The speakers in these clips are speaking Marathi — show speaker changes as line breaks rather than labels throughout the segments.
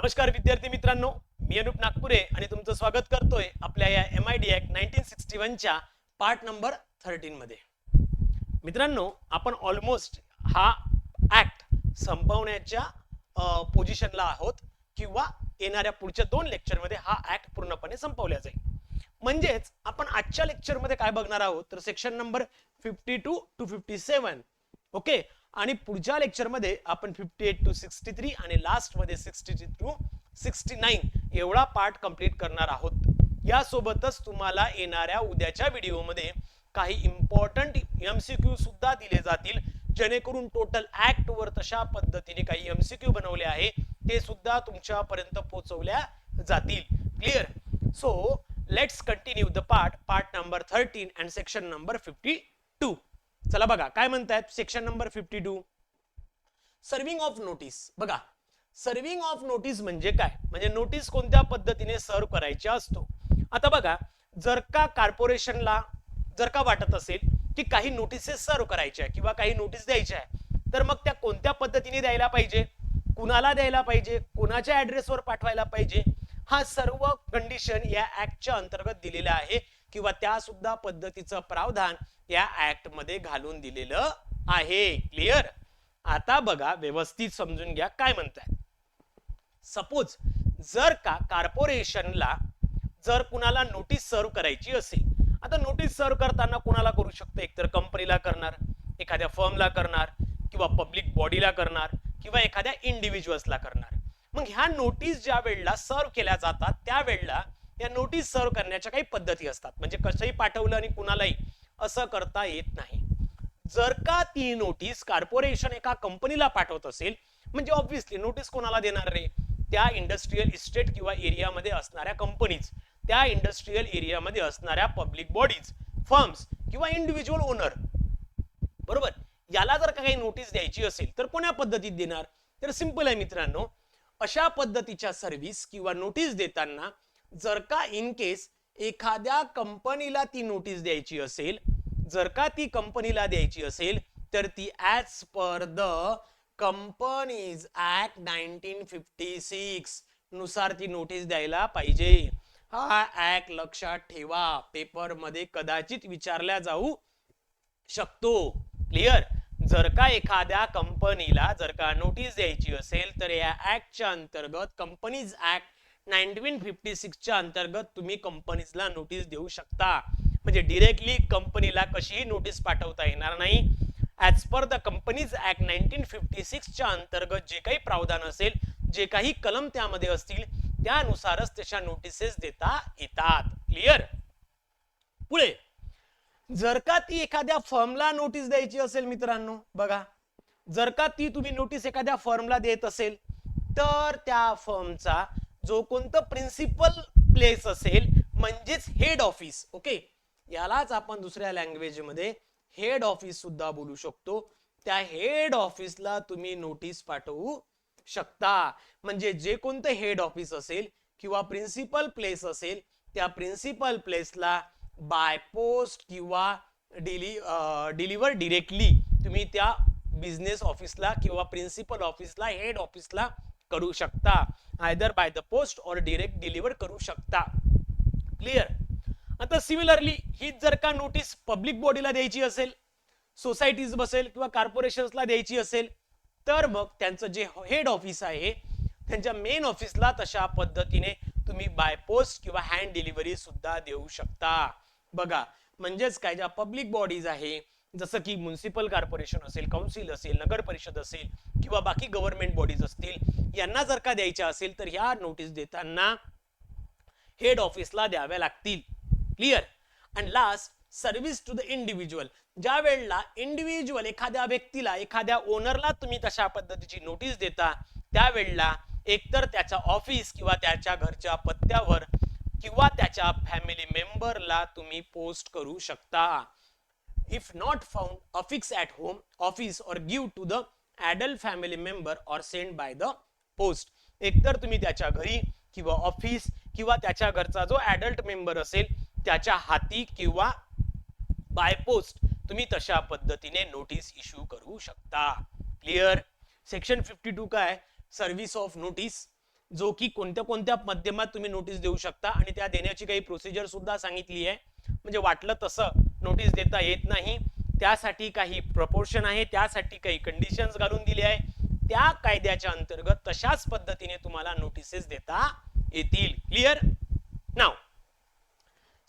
नमस्कार विद्यार्थी मित्रांनो मी अनुप नागपुरे आणि तुमचं स्वागत करतोय आपल्या या M I D act nineteen sixty वनच्या पार्ट नंबर थर्टीन मध्ये. मित्रांनो आपण ऑलमोस्ट हा ऍक्ट संपवण्याच्या पोझिशनला आहोत किंवा येणाऱ्या पुढच्या दोन लेक्चरमध्ये हा ऍक्ट पूर्णपणे संपवला जाईल. म्हणजेच आपण आजच्या लेक्चरमध्ये काय बघणार आहोत? तर section number fifty two two fifty seven okay आणि पुढच्या लेक्चरमध्ये आपण fifty eight two sixty three आणि लास्टमध्ये सिक्स्टी टू सिक्स्टी नाईन एवढा पार्ट कंप्लीट करणार आहोत. यासोबतच तुम्हाला येणाऱ्या उद्याच्या व्हिडिओमध्ये काही इम्पॉर्टंट एमसीक्यू सुद्धा दिले जातील. जेणेकरून टोटल ऍक्ट वर तशा पद्धतीने काही एमसीक्यू बनवले आहे ते सुद्धा तुमच्यापर्यंत पोहोचवल्या जातील. Clear so let's continue the part part number thirteen and section number fifty two चला बघा काय म्हणतायत? Section number fifty two serving of notice बघा सर्विंग ऑफ नोटीस म्हणजे काय? म्हणजे नोटीस कोणत्या पद्धतीने सर्व करायची असतो? आता बघा जर का कॉर्पोरेशनला जर का वाटत असेल की काही नोटीसेस सर्व करायच्या आहे किंवा काही नोटीस द्यायच्या आहे तर मग त्या कोणत्या पद्धतीने द्यायला पाहिजे? कुणाला द्यायला पाहिजे? कुणाच्या ऍड्रेसवर पाठवायला पाहिजे? हा सर्व कंडिशन या ऍक्टच्या अंतर्गत दिलेला आहे. किंवा त्या सुद्धा पद्धतीचं प्रावधान या ऍक्टमध्ये घालून दिलेलं आहे. क्लिअर आता बघा व्यवस्थित समजून घ्या काय म्हणताय सपोज जर का कॉर्पोरेशनला जर कुणाला नोटीस सर्व करायची असेल आता नोटीस सर्व करताना कुणाला करू शकतो? एकतर कंपनीला करणार एखाद्या फर्मला करणार किंवा पब्लिक बॉडीला करणार किंवा एखाद्या इंडिव्हिज्युअल्सला करणार. मग ह्या नोटीस ज्या वेळेला सर्व केल्या जातात त्या वेळेला या नोटीस सर्व करण्याच्या काही पद्धती असतात. म्हणजे कसंही पाठवलं आणि कुणालाही असं करता येत नाही. जर का ती नोटीस कॉर्पोरेशन एका कंपनीला पाठवत असेल म्हणजे ऑब्व्हियसली नोटीस कोणाला देणार रे? त्या इंडस्ट्रीयल इस्टेट किंवा एरियामध्ये असणाऱ्या कंपनीज त्या इंडस्ट्रीयल एरियामध्ये असणाऱ्या पब्लिक बॉडीज फर्म्स किंवा इंडिव्हिज्युअल ओनर बरोबर? याला जर का काही नोटीस द्यायची असेल तर कोण्या पद्धतीत देणार? तर सिंपल आहे मित्रांनो अशा पद्धतीच्या सर्व्हिस किंवा नोटीस देताना जर का इन केस एखाद्या कंपनीला ती नोटीस द्यायची असेल जर का ती कंपनीला द्यायची असेल तर ती as per the companies act nineteen fifty सिक्सनुसार ती नोटीस द्यायला पाहिजे. हा ऍक्ट लक्षात ठेवा. पेपरमध्ये कदाचित विचारल्या जाऊ शकतो. क्लिअर जर का एखाद्या कंपनीला जर का नोटीस द्यायची असेल तर या ऍक्टच्या अंतर्गत कंपनीज ऍक्ट नाईन्टीन फिफ्टी सिक्सच्या अंतर्गत तुम्ही कंपनीजला नोटीस देऊ शकता. म्हणजे डिरेक्टली कंपनीला कशीही नोटीस पाठवता येणार नाही. As per the companies act nineteen fifty सिक्सच्या अंतर्गत जे काही प्रावधान असेल जे काही कलम त्यामध्ये असतील त्यानुसारच त्याच्या नोटिसेस देता येतात. क्लिअर पुढे. जर का ती एखाद्या फर्मला नोटीस द्यायची असेल मित्रांनो बघा. जर का ती तुम्ही नोटीस एखाद्या फर्मला देत असेल तर त्या फर्मचा जो कोणतं प्रिन्सिपल प्लेस असेल म्हणजेच हेड ऑफिस ओके यालाच आपण दुसऱ्या लँग्वेजमध्ये हेड ऑफिस सुद्धा बोलू शकतो. त्या हेड ऑफिसला तुम्ही नोटीस पाठवू शकता. म्हणजे जे कोणतं हेड ऑफिस असेल किंवा प्रिन्सिपल प्लेस असेल त्या प्रिन्सिपल प्लेसला बाय पोस्ट किंवा डिली डिलिव्हर डिरेक्टली तुम्ही त्या बिझनेस ऑफिसला किंवा प्रिन्सिपल ऑफिसला हेड ऑफिसला करू शकता. Either by the post or direct deliver करू शकता. क्लिअर आता सिमिलरली हीच जर का नोटीस पब्लिक बॉडीला द्यायची असेल सोसायटीज बसेल किंवा कॉर्पोरेशन्सला द्यायची असेल तर मग त्यांचं जे हेड ऑफिस आहे त्यांच्या मेन ऑफिसला तशा पद्धतीने तुम्ही बाय पोस्ट किंवा हँड डिलिव्हरी सुद्धा देऊ शकता. बघा म्हणजेच काय? ज्या पब्लिक बॉडीज आहे जसं की म्युन्सिपल कॉर्पोरेशन असेल काउन्सिल असेल नगर परिषद असेल किंवा बाकी गव्हर्नमेंट बॉडीज असतील यांना जर का द्यायच्या असेल तर ह्या नोटीस देताना हेड ऑफिसला द्याव्या लागतील. Clear and last service to the individual ज्या वेळेला इंडिव्हिज्युअल एखाद्या व्यक्तीला एखाद्या ओनरला तुम्ही तशा पद्धतीची नोटीस देता त्यावेळेला एकतर त्याच्या ऑफिस किंवा त्याच्या घरच्या पत्त्यावर किंवा त्याच्या फॅमिली मेंबरला तुम्ही पोस्ट करू शकता. If not found affix at home office or give to the adult family member or sent by the post एकतर तुम्ही त्याच्या घरी किंवा ऑफिस किंवा त्याच्या घरचा जो ऍडल्ट मेंबर असेल त्याच्या हाती किंवा बाय पोस्ट तुम्ही तशा पद्धतीने नोटीस इश्यू करू शकता. क्लिअर सेक्शन फिफ्टी टू काय? सर्व्हिस ऑफ नोटीस जो की कोणत्या कोणत्या माध्यमात तुम्ही नोटीस देऊ शकता आणि त्या देण्याची काही प्रोसिजर सुद्धा सांगितली आहे. म्हणजे वाटलं तसं. नोटीस देता येत नाही. त्यासाठी काही प्रपोर्शन आहे त्यासाठी काही कंडिशन्स घालून दिले आहे. त्या कायद्याच्या अंतर्गत तशाच पद्धतीने तुम्हाला नोटिसेस देता येतील. Clear now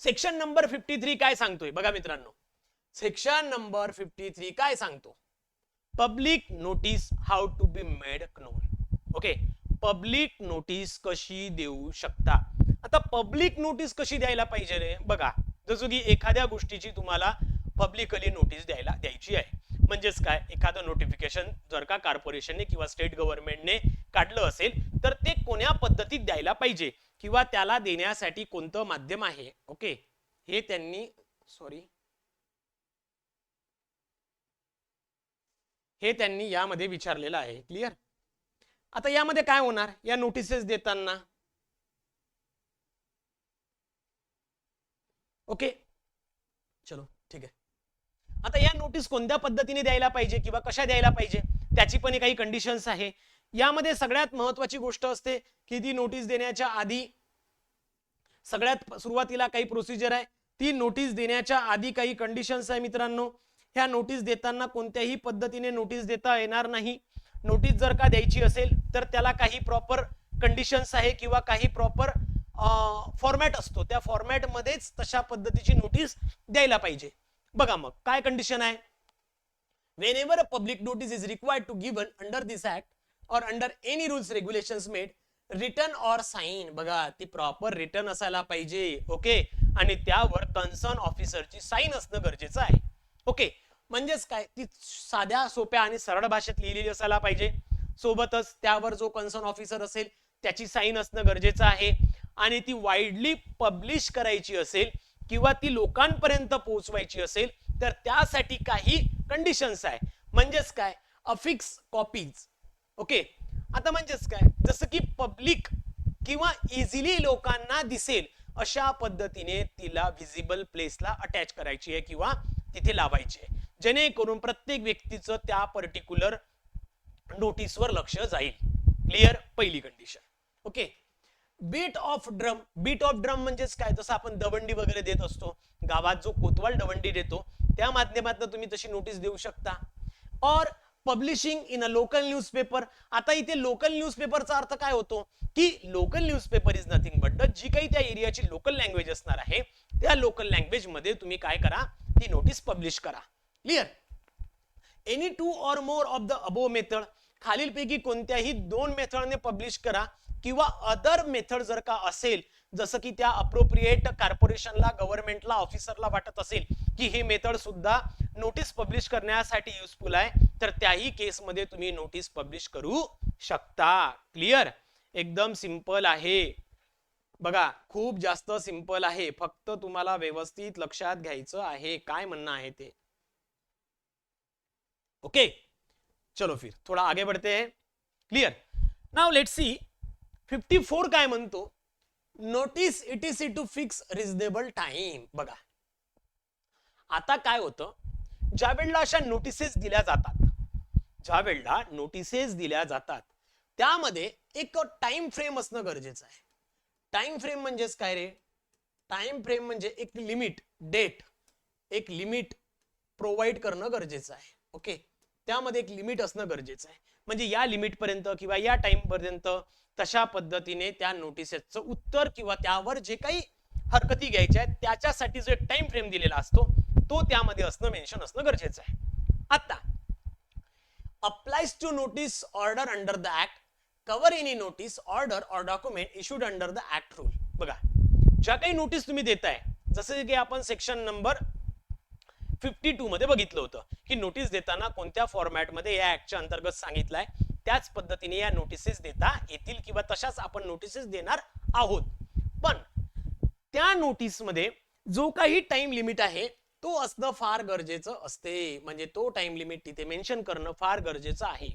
section number fifty three काय सांगतोय? बघा मित्रांनो. सेक्शन नंबर फिफ्टी थ्री काय सांगतो? Public notice how to be made known okay public notice कशी देऊ शकता? आता पब्लिक नोटीस कशी द्यायला पाहिजे रे? बघा. जसं की एखाद्या गोष्टीची तुम्हाला पब्लिकली नोटीस द्यायला द्यायची आहे. म्हणजेच काय? एखादं नोटिफिकेशन जर का कॉर्पोरेशनने किंवा स्टेट गव्हर्नमेंटने काढलं असेल तर ते कोण्या पद्धतीत द्यायला पाहिजे? किंवा त्याला देण्यासाठी कोणतं माध्यम आहे? ओके हे त्यांनी सॉरी हे त्यांनी यामध्ये विचारलेलं आहे. क्लिअर आता यामध्ये काय होणार? या नोटिसेस देताना ओके? चलो ठीक आहे. आता या नोटीस कोणत्या पद्धतीने द्यायला पाहिजे किंवा कशा द्यायला पाहिजे त्याची पण काही कंडिशन्स आहे. यामध्ये सगळ्यात महत्वाची गोष्ट असते की ती नोटीस देण्याच्या आधी सगळ्यात सुरुवातीला काही प्रोसिजर आहे. ती नोटीस देण्याच्या आधी काही कंडिशन्स आहे मित्रांनो. ह्या नोटीस देताना कोणत्याही पद्धतीने नोटीस देता येणार नाही. नोटीस जर का द्यायची असेल तर त्याला काही प्रॉपर कंडिशन्स आहे किंवा काही प्रॉपर फॉर्मॅट असतो. त्या फॉर्मॅटमध्येच तशा पद्धतीची नोटीस द्यायला पाहिजे. बघा मग काय कंडिशन आहे? Whenever a public notice is required to given under this act or under any rules regulation made return or sign बघा ती प्रॉपर रिटर्न असायला पाहिजे ओके आणि त्यावर कन्सर्न ऑफिसरची साईन असणं गरजेचं आहे ओके म्हणजेच काय? ती साध्या सोप्या आणि सरळ भाषेत लिहिलेली असायला पाहिजे. सोबतच त्यावर जो कन्सर्न ऑफिसर असेल त्याची साईन असणं गरजेचं आहे. आणि ती वाईडली पब्लिश करायची असेल किंवा ती लोकांपर्यंत पोहोचवायची असेल तर त्यासाठी काही कंडिशन्स आहे. म्हणजेच काय? अफिक्स कॉपीज ओके आता म्हणजेच काय? जसं की पब्लिक किंवा इझिली लोकांना दिसेल अशा पद्धतीने तिला व्हिजिबल प्लेसला अटॅच करायची आहे किंवा तिथे लावायची आहे. जेणेकरून प्रत्येक व्यक्तीचं त्या पर्टिक्युलर नोटीसवर लक्ष जाईल. क्लिअर पहिली condition okay beat of drum beat of drum म्हणजेच काय? जसं आपण दवंडी वगैरे देत असतो गावात जो कोतवाल दवंडी देतो त्या माध्यमातून तुम्ही तशी नोटीस देऊ शकता. Or publishing in a local newspaper आता इथे लोकल न्यूजपेपरचा अर्थ काय होतो? की local newspaper is nothing but जी काही त्या एरियाची लोकल लँग्वेज असणार आहे त्या लोकल लँग्वेजमध्ये तुम्ही काय करा? ती नोटीस पब्लिश करा. Clear any two or more of the above method खालीलपैकी कोणत्याही दोन मेथडने पब्लिश करा. किंवा अदर मेथड जर का असेल जसं की त्या अप्रोप्रिएट कॉर्पोरेशनला गव्हर्नमेंटला ऑफिसरला वाटत असेल की ही मेथड सुद्धा नोटीस पब्लिश करण्यासाठी युजफुल आहे तर त्याही केसमध्ये तुम्ही नोटीस पब्लिश करू शकता. क्लिअर एकदम सिंपल आहे. बघा खूप जास्त सिंपल आहे. फक्त तुम्हाला व्यवस्थित लक्षात घ्यायचं आहे. काय म्हणणं आहे ते? ओके चलो फिर. थोडा आगे बढ़ते. हैं क्लियर नाउ लेट सी 54 काय म्हणतो? Notice it is to fix reasonable time बघा. आता काय होतं? ज्या वेळेला अशा नोटिसेस दिल्या जातात ज्या वेळेला नोटिसेस दिल्या जातात त्यामध्ये एक टाइम फ्रेम असणं गरजेचं आहे. टाइम फ्रेम म्हणजेच काय रे? टाइम फ्रेम म्हणजे एक लिमिट डेट एक लिमिट प्रोव्हाइड करणं गरजेचं आहे. ओके त्यामध्ये एक लिमिट असणं गरजेचं आहे. म्हणजे या लिमिट पर्यंत किंवा या टाइम पर्यंत तशा पद्धतीने त्या नोटिसेसचं उत्तर किंवा त्यावर जे काही हरकती घ्यायच्या आहेत त्याच्यासाठी जो एक टाइम फ्रेम दिलेला असतो तो त्यामध्ये असणं मेन्शन असणं गरजेचं आहे. आता applies to notice order under the act cover any notice order or document issued under the act rule बघा ज्या काही नोटीस तुम्ही देताय जसं की आपण सेक्शन नंबर फिफ्टी टू मध्ये बघितलं होतं की नोटीस देताना कोणत्या फॉर्मॅटमध्ये या ऍक्टच्या अंतर्गत सांगितलंय त्याच पद्धतीने या नोटिसेस देता येतील किंवा तशाच आपण नोटिसेस देणार आहोत. पण त्या नोटीसमध्ये जो काही टाइम लिमिट आहे तो असणं फार गरजेचं असते. म्हणजे तो टाइम लिमिट तिथे मेन्शन करणं फार गरजेचं आहे.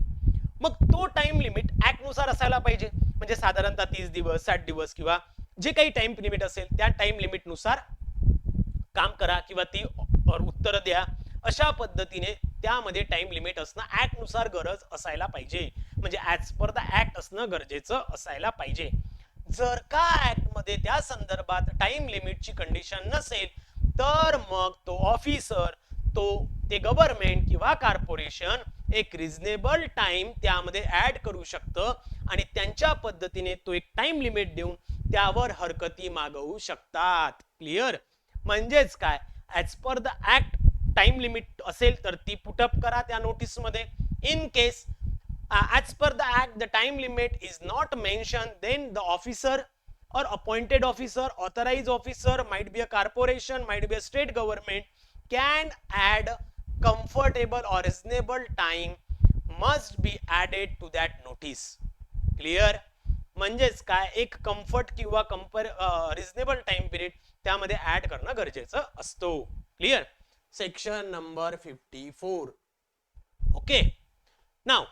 मग तो टाइम लिमिट ऍक्टनुसार असायला पाहिजे. म्हणजे साधारणतः तीस दिवस साठ दिवस किंवा जे काही टाइम लिमिट असेल त्या टाइम लिमिटनुसार काम करा किंवा ती उत्तर द्या. अशा पद्धतीने त्यामध्ये टाइम लिमिट असणं ऍक्टनुसार गरज असायला पाहिजे. म्हणजे ऍज पर द ऍक्ट असणं गरजेचं असायला पाहिजे. जर का ऍक्टमध्ये त्या संदर्भात टाइम लिमिटची कंडिशन नसेल तर मग तो ऑफिसर तो ते गव्हर्नमेंट किंवा कॉर्पोरेशन एक रिझनेबल टाइम त्यामध्ये ऍड करू शकतं आणि त्यांच्या पद्धतीने तो एक टाइम लिमिट देऊन त्यावर हरकती मागवू शकतात. क्लिअर म्हणजेच काय? As per the act time limit असेल तर ती पुटअप करा त्या नोटीसमध्ये in case as per the act the time limit is not mention then the officer or appointed officer authorise officer might be a corporation might be a state government can add comfortable or reasonable time must be added to that notice clear म्हणजेच काय? एक कम्फर्ट किंवा कम्फर रिजनेबल टाइम पिरियड त्यामध्ये ॲड करणं गरजेचं असतो. Clear section number fifty four okay now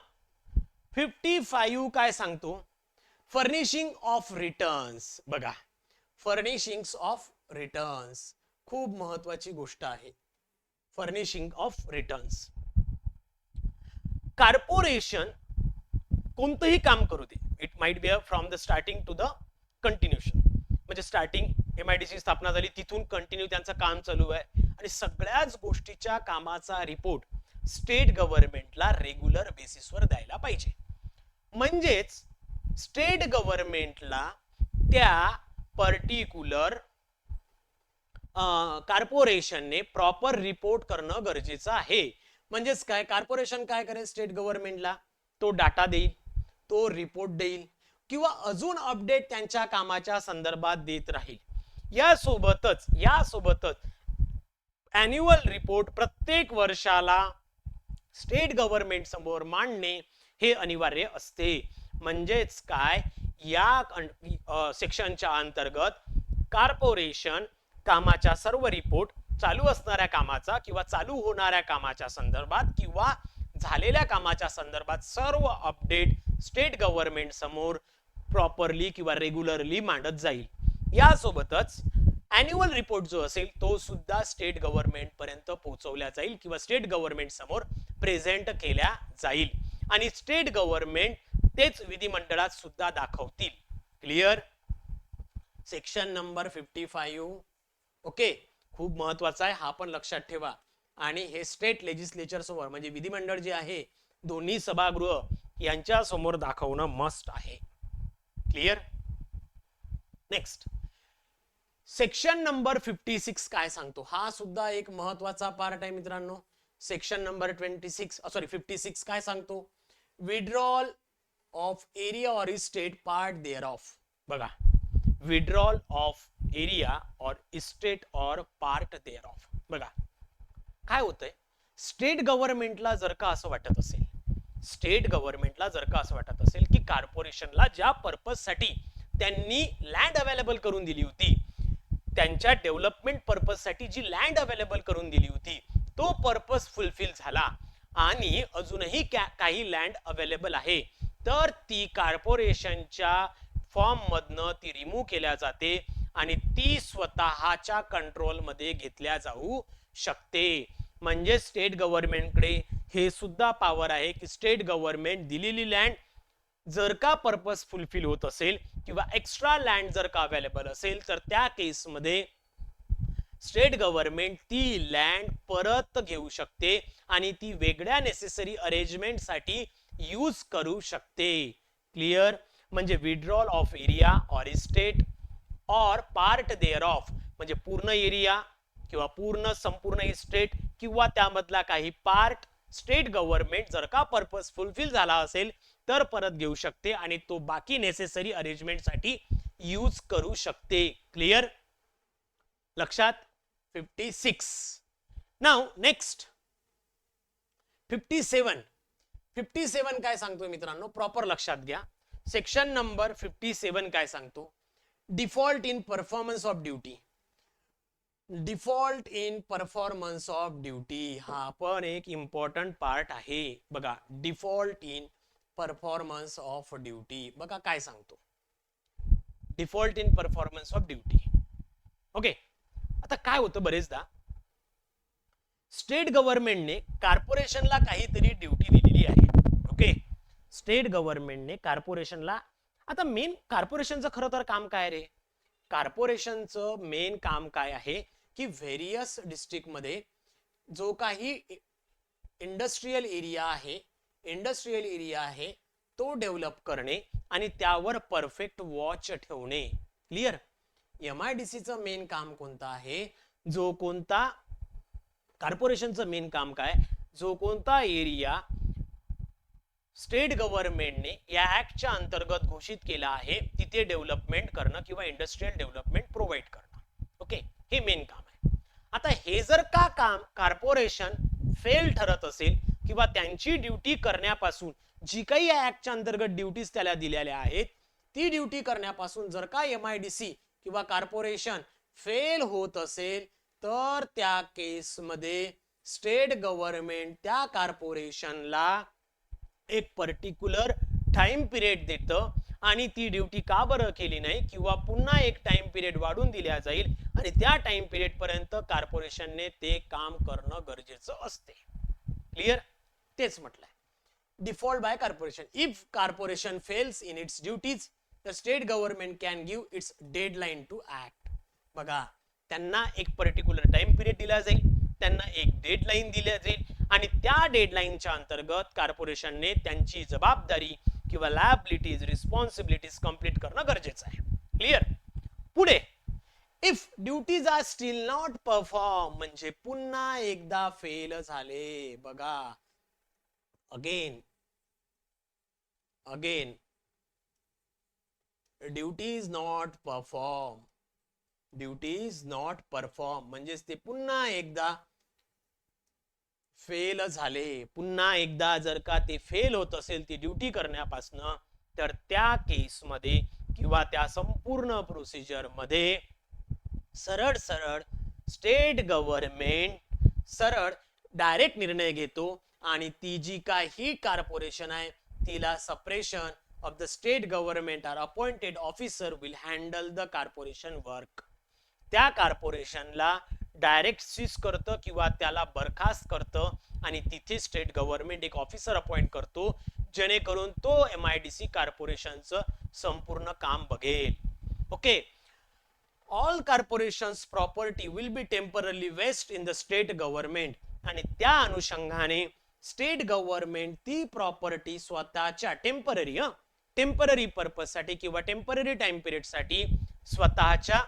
fifty five काय सांगतो? फर्निशिंग ऑफ रिटर्न्स बघा. फर्निशिंग ऑफ रिटर्न्स खूप महत्वाची गोष्ट आहे. फर्निशिंग ऑफ रिटर्न्स कॉर्पोरेशन कोणतंही काम करू दे. It might be from the starting to the continuation म्हणजे स्टार्टिंग एम आय डी ची स्थापना झाली तिथून कंटिन्यू त्यांचं काम चालू आहे. आणि सगळ्याच गोष्टीच्या कामाचा रिपोर्ट स्टेट गव्हर्नमेंटला रेग्युलर बेसिसवर द्यायला पाहिजे. म्हणजेच स्टेट गव्हर्नमेंटला त्या पर्टिक्युलर कॉर्पोरेशनने प्रॉपर रिपोर्ट करणं गरजेचं आहे. म्हणजेच काय? कॉर्पोरेशन काय करेल स्टेट गव्हर्नमेंटला तो डाटा देईल तो रिपोर्ट देईल किंवा अजून अपडेट त्यांच्या कामाच्या संदर्भात देत राहील. यासोबतच यासोबतच अॅन्युअल रिपोर्ट प्रत्येक वर्षाला स्टेट गव्हर्नमेंट समोर मांडणे हे अनिवार्य असते. म्हणजेच काय? या सेक्शनच्या अंतर्गत कॉर्पोरेशन कामाच्या सर्व रिपोर्ट चालू असणाऱ्या कामाचा किंवा चालू होणाऱ्या कामाच्या संदर्भात किंवा झालेल्या कामाच्या संदर्भात सर्व अपडेट स्टेट गव्हर्नमेंट समोर प्रॉपरली किंवा रेग्युलरली मांडत जाईल. यासोबतच अॅन्युअल रिपोर्ट जो असेल तो सुद्धा स्टेट गव्हर्नमेंट पर्यंत पोहोचवल्या जाईल किंवा स्टेट गव्हर्नमेंट समोर प्रेझेंट केल्या जाईल. आणि स्टेट गव्हर्नमेंट तेच विधिमंडळात सुद्धा दाखवतील. Clear section number fifty five okay खूप महत्त्वाचा आहे हा पण लक्षात ठेवा. आणि हे स्टेट लेजिस्लेचर समोर म्हणजे विधिमंडळ जे आहे दोन्ही सभागृह यांच्या समोर दाखवणं मस्ट आहे. Clear next section number fifty six काय सांगतो? हा सुद्धा एक महत्त्वाचा पार्ट आहे मित्रांनो. Section number twenty six sorry fifty six काय सांगतो? Withdrawal of area or estate part thereof बघा. Withdrawal of area or estate or part thereof बघा. काय होतंय? स्टेट गव्हर्नमेंटला जर का असं वाटत असेल स्टेट गव्हर्नमेंटला जर का असं वाटत असेल की कॉर्पोरेशनला ज्या पर्पजसाठी त्यांनी लँड अवेलेबल करून दिली होती त्यांच्या डेव्हलपमेंट पर्पजसाठी जी लँड अवेलेबल करून दिली होती तो पर्पज फुलफिल झाला. आणि अजूनही काही लँड अवेलेबल आहे. तर ती कॉर्पोरेशनच्या फॉर्ममधनं ती रिमूव्ह केल्या जाते आणि ती स्वतःच्या कंट्रोलमध्ये घेतल्या जाऊ शकते. म्हणजे स्टेट गव्हर्नमेंटकडे हे सुद्धा पॉवर आहे की स्टेट गव्हर्नमेंट दिलेली लँड जर का पर्पज फुलफिल होत असेल किंवा एक्स्ट्रा लँड जर का अवेलेबल असेल तर त्या केसमध्ये स्टेट गव्हर्नमेंट ती लँड परत घेऊ शकते आणि ती वेगळ्या नेसेसरी अरेंजमेंटसाठी यूज करू शकते. क्लिअर म्हणजे withdrawal of area or estate or part thereof म्हणजे पूर्ण एरिया किंवा पूर्ण संपूर्ण इस्टेट किंवा त्यामधला काही पार्ट स्टेट गव्हर्नमेंट जर का पर्पज फुलफिल झाला असेल तर परत घेऊ शकते आणि तो बाकी नेसेसरी अरेंजमेंटसाठी यूज करू शकते. क्लिअर लक्षात? Fifty six now next fifty seven fifty seven काय सांगतो मित्रांनो? प्रॉपर लक्षात घ्या. सेक्शन नंबर फिफ्टी सेवन काय सांगतो? Default in performance of duty default in performance of duty हा पण एक इम्पॉर्टंट पार्ट आहे. बघा default in performance of duty बघा काय सांगतो. Default in performance of duty okay आता काय होतं बरेचदा? स्टेट गव्हर्नमेंटने कॉर्पोरेशनला काहीतरी ड्युटी दिलेली आहे. ओके स्टेट गव्हर्नमेंटने कॉर्पोरेशनला आता मेन कॉर्पोरेशनचं खरं तर काम काय रे? कॉर्पोरेशनचं मेन काम काय आहे? की व्हेरियस डिस्ट्रिक्टमध्ये जो काही इंडस्ट्रीयल एरिया आहे इंडस्ट्रीयल एरिया आहे तो डेव्हलप करणे आणि त्यावर परफेक्ट वॉच ठेवणे. क्लिअर एम आय डी सीचं मेन काम कोणतं आहे? जो कोणता कॉर्पोरेशनचं मेन काम काय? जो कोणता एरिया स्टेट गव्हर्नमेंटने या ऍक्टच्या अंतर्गत घोषित केला आहे तिथे डेव्हलपमेंट करणं किंवा इंडस्ट्रीयल डेव्हलपमेंट प्रोव्हाइड करणं. ओके हे मेन काम आहे. आता हे जर का काम कॉर्पोरेशन फेल ठरत असेल किंवा त्यांची ड्युटी करण्यापासून जी काही या ऍक्टच्या अंतर्गत ड्युटीज त्याला दिलेल्या आहेत ती ड्युटी करण्यापासून जर का एम आय डी सी किंवा कॉर्पोरेशन फेल होत असेल तर त्या केसमध्ये स्टेट गव्हर्नमेंट त्या कॉर्पोरेशनला एक पर्टिक्युलर टाइम पिरियड देतं आणि ती ड्युटी का बरं केली नाही किंवा पुन्हा एक टाइम पिरियड वाढून दिल्या जाईल आणि त्या टाइम पिरियड पर्यंत कॉर्पोरेशनने ते काम करणं गरजेचं असते. क्लिअर तेच म्हटलंय. Default by corporation if corporation fails in its duties state government can can its its deadline to act बघा त्यांना एक पर्टिक्युलर टाइम पिरियड दिला जाईल त्यांना एक डेडलाईन दिल्या जाईल आणि त्या डेडलाईनच्या अंतर्गत कॉर्पोरेशनने त्यांची जबाबदारी किंवा लॅबिलिटीज रिस्पॉन्सिबिलिटीज कंप्लीट करणं गरजेचं आहे. क्लिअर पुढे. If duties are still not perform म्हणजे पुन्हा एकदा फेल झाले बघा. Again. Again. Not not perform. Is not perform. म्हणजेच ते पुन्हा एकदा फेल झाले. पुन्हा एकदा जर का ते फेल होत असेल ती ड्युटी करण्यापासनं तर त्या केसमध्ये किंवा त्या संपूर्ण प्रोसिजरमध्ये सरळ सरळ स्टेट गव्हर्नमेंट सरळ डायरेक्ट निर्णय घेतो. आणि ती जी काही कॉर्पोरेशन आहे तिला separation of the state government or appointed officer will handle the corporation work त्या कॉर्पोरेशनला डायरेक्ट सीज करतं किंवा त्याला बरखास्त करतं आणि तिथे स्टेट गव्हर्नमेंट एक ऑफिसर अपॉइंट करतो जेणेकरून तो एम आय डी सी कॉर्पोरेशनचं संपूर्ण काम बघेल. Okay all corporations property will be temporarily vested in the state government आणि त्या अनुषंगाने स्टेट गव्हर्नमेंट ती प्रॉपर्टी स्वतःच्या टेंपररी ह. टेंपररी पर्पजसाठी किंवा टेंपररी टाइम पिरियडसाठी स्वतःच्या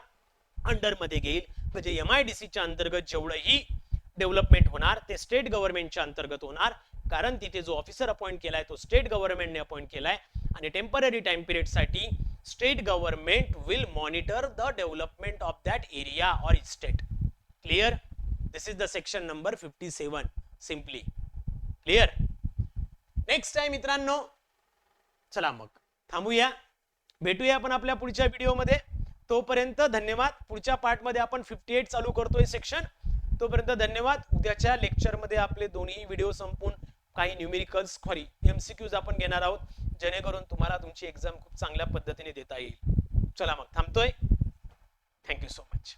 अंडरमध्ये घेईल. म्हणजे एम आय डी सीच्या अंतर्गत जेवढंही डेव्हलपमेंट होणार ते स्टेट गव्हर्नमेंटच्या अंतर्गत होणार. कारण तिथे जो ऑफिसर अपॉइंट केलाय तो स्टेट गव्हर्नमेंटने अपॉइंट केलाय. आणि temporary time पिरियडसाठी state government will monitor the development of that area or state. Clear? This is the section number fifty seven simply clear next time मित्रांनो चला मग. थांबूया. भेटूया आपण आपल्या पुढच्या व्हिडिओमध्ये. तोपर्यंत धन्यवाद. पुढच्या पार्टमध्ये आपण फिफ्टी एट चालू करतोय सेक्शन तोपर्यंत धन्यवाद. उद्याच्या लेक्चरमध्ये आपले दोन्ही व्हिडिओ संपून काही न्यूमेरिकल्स सॉरी एमसीक्यूज आपण घेणार आहोत. जेणेकरून तुम्हाला तुमची एक्झाम खूप चांगल्या पद्धतीने देता येईल. चला मग. थांबतोय? Thank you so much